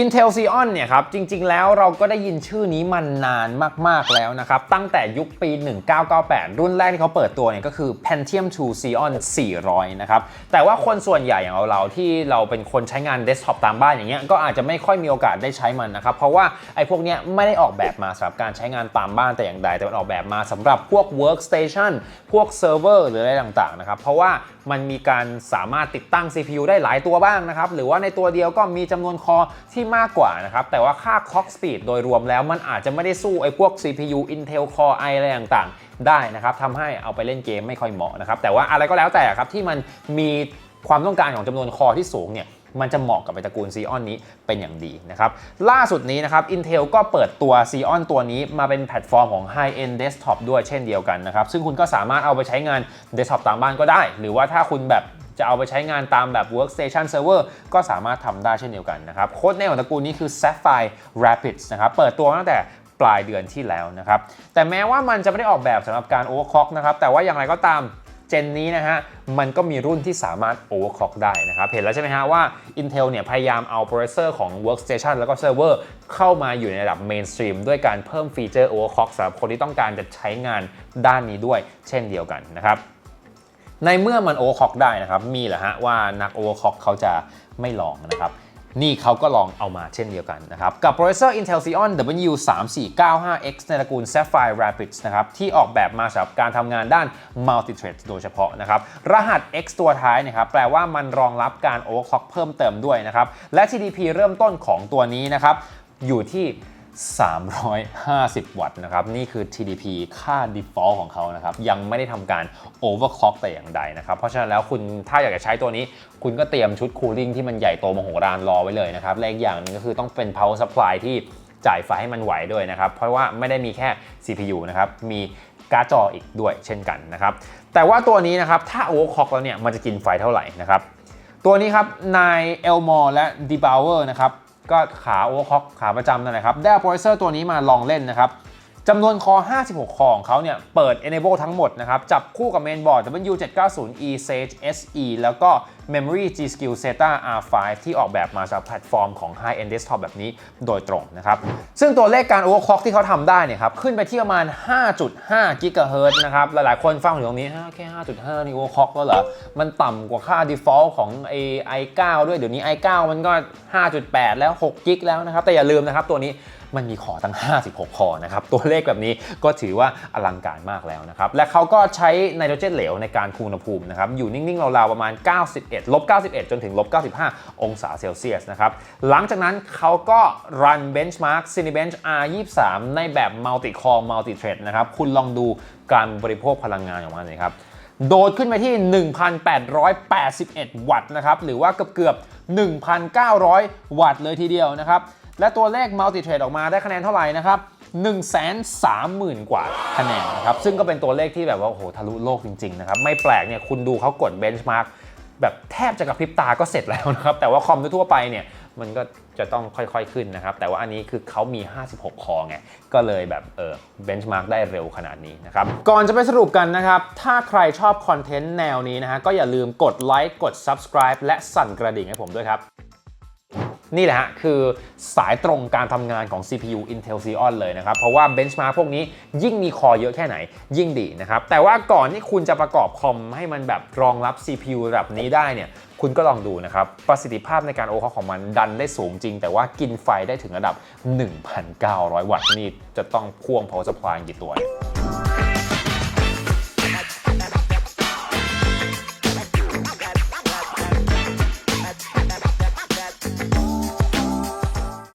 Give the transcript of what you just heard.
Intel Xeon เนี่ยครับจริง ๆ แล้วเราก็ได้ยินชื่อนี้มานานมาก ๆ แล้วนะครับ ตั้งแต่ยุคปี 1998 รุ่นแรกที่เขาเปิดตัวเนี่ยก็คือ Pentium 2 Xeon 400 นะครับ แต่ว่าคนส่วนใหญ่อย่างเราๆที่เราเป็นคนใช้งานเดสก์ท็อปตามบ้านอย่างเงี้ยก็อาจจะไม่ค่อยมีโอกาสได้ใช้มันนะครับ เพราะว่าไอ้พวกเนี้ยไม่ได้ออกแบบมาสำหรับการใช้งานตามบ้านแต่อย่างใด แต่มันออกแบบมาสำหรับพวก workstation พวกเซิร์ฟเวอร์หรืออะไรต่างๆนะครับเพราะว่ามันมีการสามารถติดตั้ง CPU ได้หลายตัวบ้างนะครับหรือว่าในตัวเดียวก็มีจำนวนคอที่มากกว่านะครับ แต่ว่าค่า clock speed โดยรวมแล้วมันอาจจะไม่ได้สู้ไอ้พวก CPU Intel Core i อะไรต่างๆ ได้นะครับทำให้เอาไปเล่นเกมไม่ค่อยเหมาะนะครับ แต่ว่าอะไรก็แล้วแต่ครับที่มันมีความต้องการของจำนวนคอที่สูงเนี่ย มันจะเหมาะกับไอตระกูล Xeon นี้เป็นอย่างดีนะครับ ล่าสุดนี้นะครับ Intel ก็เปิดตัว Xeon ตัวนี้มาเป็นแพลตฟอร์มของ High End Desktop ด้วยเช่นเดียวกันนะครับ ซึ่งคุณก็สามารถเอาไปใช้งาน Desktop ตามบ้านก็ได้ หรือว่าถ้าคุณแบบจะเอาไปใช้งานตามแบบ Workstation Server ก็สามารถทำได้เช่นเดียวกันนะครับ โค้ดเนของตระกูลนี้คือ Sapphire Rapids นะครับ เปิดตัวตั้งแต่ปลายเดือนที่แล้วนะครับ แต่แม้ว่ามันจะไม่ได้ออกแบบสำหรับการ overclock นะครับ แต่ว่าอย่างไรก็ตาม เจนนี้นะฮะมันก็มีรุ่นที่สามารถ overclock ได้นะครับ เห็นแล้วใช่ไหมฮะว่า Intel เนี่ยพยายามเอา processor ของ workstation แล้วก็ server เข้ามาอยู่ในระดับ mainstream ด้วยการเพิ่มฟีเจอร์ overclock สำหรับคนที่ต้องการจะใช้งานด้านนี้ด้วย เช่นเดียวกันนะครับในเมื่อมัน overclock ได้นะครับ มีเหรอฮะว่านัก overclock เขาจะไม่ลองนะครับ นี่เขาก็ลองเอามาเช่นเดียวกันนะครับ กับ processor Intel Xeon W3495X ในตระกูล Sapphire Rapids นะครับ ที่ออกแบบมาสำหรับการทำงานด้าน multi-thread โดยเฉพาะนะครับ รหัส X ตัวท้ายนะครับ แปลว่ามันรองรับการ overclock เพิ่มเติมด้วยนะครับ และ TDP เริ่มต้นของตัวนี้นะครับ อยู่ที่ 350 วัตต์นะครับ นี่คือ TDP ค่า default ของเขานะครับ ยังไม่ได้ทำการ overclock แต่อย่างใดนะครับ เพราะฉะนั้นแล้วคุณถ้าอยากจะใช้ตัวนี้ คุณก็เตรียมชุด cooling ที่มันใหญ่โตมโหฬารรอไว้เลยนะครับและอีกอย่างหนึงก็คือต้องเป็น power supply ที่จ่ายไฟให้มันไหวด้วยนะครับ เพราะว่าไม่ได้มีแค่ CPU นะครับ มีการ์ดจออีกด้วยเช่นกันนะครับ แต่ว่าตัวนี้นะครับ ถ้า overclock แล้วเนี่ย มันจะกินไฟเท่าไหร่นะครับ ตัวนี้ครับ นายเอลมอร์และดีบาวเวอร์นะครับ ก็ขาโอเวอร์คล็อกขาประจำนั่นแหละครับได้อาโปรเซอร์ตัวนี้มาลองเล่นนะครับ จำนวนคอ 56 คอของเขาเนี่ย เปิด enable ทั้งหมดนะครับ จับคู่กับเมนบอร์ด W790E Sage SE แล้วก็ Memory G Skill SATA R5 ที่ออกแบบมาจากแพลตฟอร์มของ High End Desktop แบบนี้โดยตรงนะครับ ซึ่งตัวเลขการ overclock ที่เขาทำได้เนี่ยครับ ขึ้นไปที่ประมาณ 5.5 GHz นะครับ หลายๆ คนฟังถึงตรงนี้แค่ 5.5 นี่ overclock แล้วเหรอ มันต่ำกว่าค่า default ของไอ i9 ด้วย เดี๋ยวนี้ i9 มันก็ 5.8 แล้ว 6 g แล้วนะครับ แต่อย่าลืมนะครับตัวนี้ มันมีคอตั้ง 56คอนะครับ ตัวเลขแบบนี้ก็ถือว่าอลังการมากแล้วนะครับ และเขาก็ใช้ไนโตรเจนเหลวในการคุมอุณหภูมินะครับ อยู่นิ่งๆราวๆประมาณ 91ลบ91 จนถึงลบ95 องศาเซลเซียสนะครับ หลังจากนั้นเขาก็รัน benchmark Cinebench R23 ในแบบ multi core multi thread นะครับ คุณลองดูการบริโภคพลังงานของมันเลยครับโดดขึ้นไปที่ 1,881 วัตต์นะครับ หรือว่าเกือบเกือบๆ1,900 วัตต์เลยทีเดียวนะครับ และตัวเลข multi trade ออกมาได้คะแนนเท่าไหร่นะครับ130,000 กว่าคะแนนนะครับ ซึ่งก็เป็นตัวเลขที่แบบว่า โอ้โห ทะลุโลกจริง ๆ นะครับ ไม่แปลกเนี่ย คุณดูเขากด benchmark แบบแทบจะกระพริบตาก็เสร็จแล้วนะครับ แต่ว่าคอมทั่วๆไปเนี่ย มันก็จะต้องค่อยๆขึ้นนะครับ แต่ว่าอันนี้คือเขามี 56 คอไง ก็เลยแบบ เออเบนช์มาร์กได้เร็วขนาดนี้นะครับ ก่อนจะไปสรุปกันนะครับ ถ้าใครชอบคอนเทนต์แนวนี้นะฮะก็อย่าลืมกดไลค์กด subscribe และสั่นกระดิ่งให้ผมด้วยครับ นี่แหละฮะคือสายตรงการทำงานของ CPU Intel Xeon เลยนะครับ เพราะว่า benchmark พวกนี้ยิ่งมีคอเยอะแค่ไหนยิ่งดีนะครับ แต่ว่าก่อนที่คุณจะประกอบคอมให้มันแบบรองรับ CPU ระดับนี้ได้เนี่ยคุณก็ลองดูนะครับ ประสิทธิภาพในการโอเคของมันดันได้สูงจริง แต่ว่ากินไฟได้ถึงระดับ 1,900 วัตต์นี่จะต้องพ่วง power supply กี่ตัวเนี่ย